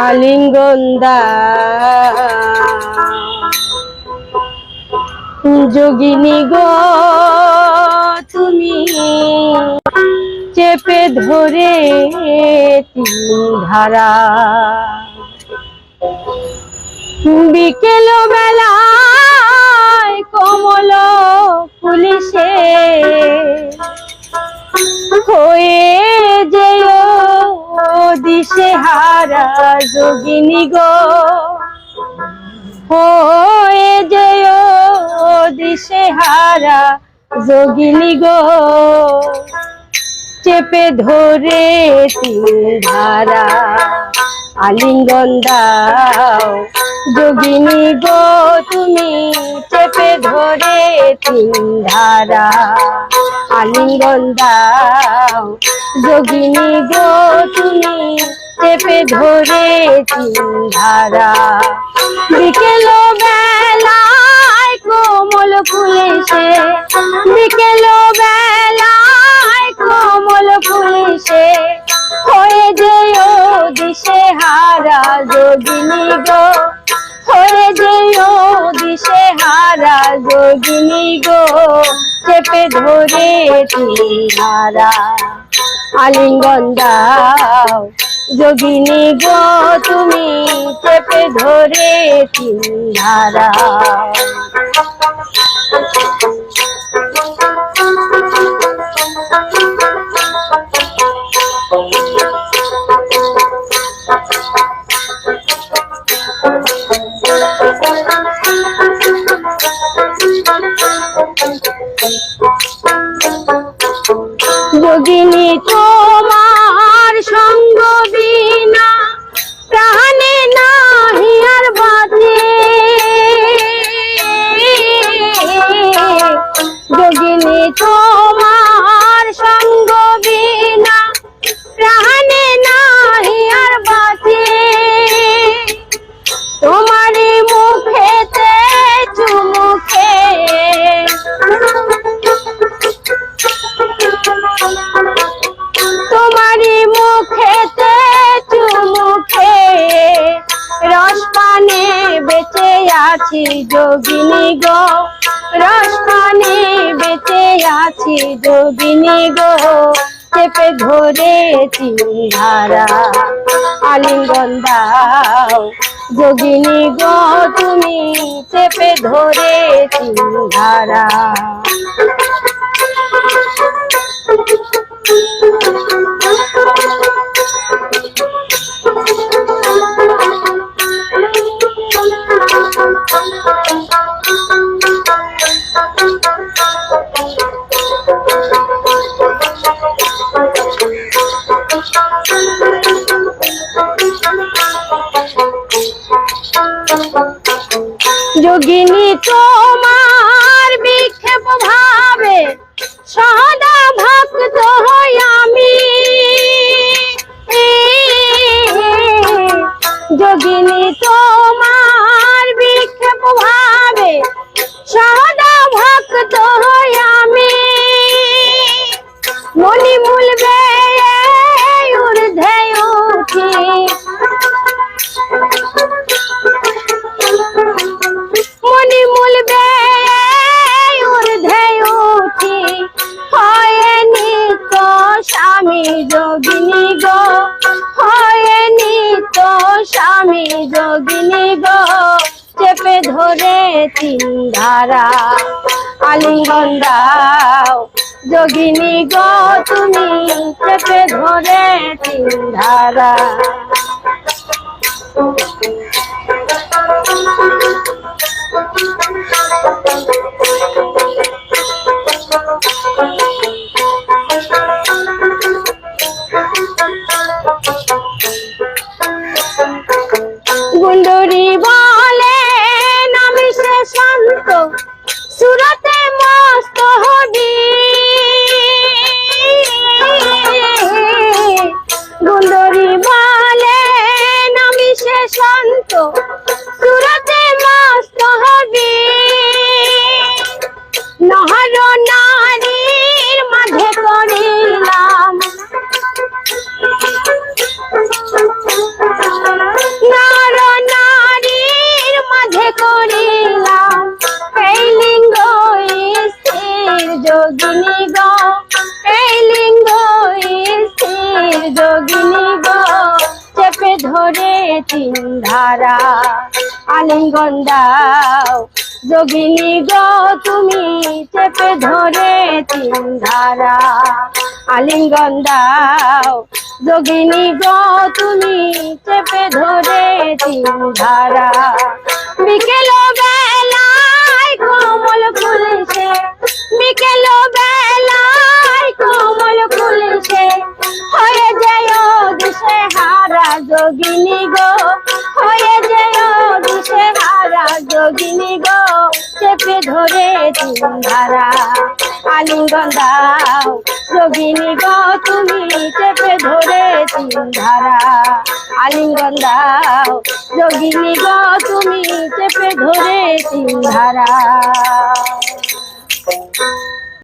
আলিঙ্গন্দা যোগিনী গো তুমি চেপে ধরে তিন ধারা। বিকেল বেলায় কমল পুলিশে হারা যোগিনী গো। হয়ে যেও দিশে হারা যোগিনী গো। চেপে ধরে তিন ধারা, আলিঙ্গন দাও যোগিনী গো। তুমি চেপে ধরে তিন ধারা, আলিঙ্গন দাও যোগিনী গো। তুমি চেপে ধরে ধারা। বিকেল বেলায় কোমল ফুলেছে বিকেল বেলায় কোমল ফুলেছে হয়ে যেও দিশে হারা যোগিনী গো। হয়ে যেও দিশে হারা যোগিনী গো। চেপে ধরে। হারা আলিঙ্গন দাও যোগিনী গো তুমি চেপে ধরে তিন ধারা যোগিনী তোমার আছি যোগিনী গো রসপানে বেঁচে আছি যোগিনী গো। চেপে ধরে ধারা, আলিঙ্গন দাও। যোগিনী গো, তুমি চেপে ধরে ধারা। যোগিনী তোমার বিক্ষেপ ভাবে সদা ভক্ত হই যোগিনী গো, চেপে ধরে তিন ধারা আলিঙ্গন দাও, যোগিনী গো, তুমি চেপে ধরে তিন ধারা ধরে তিন ধারা আলিঙ্গন দাও। যোগিনী গো, তুমি চেপে ধরে তিন ধারা, আলিঙ্গন দাও। যোগিনী গো, তুমি চেপে ধরে তিন ধারা। বিকেল গো, হয়ে যায় দিশে হারা যোগিনী গো, চেপে ধরে তিন ধারা। আলিঙ্গন দাও, যোগিনী গো, তুমি চেপে ধরে তিন ধারা। আলিঙ্গন দাও, যোগিনী গো, তুমি চেপে ধরে তিন ধারা।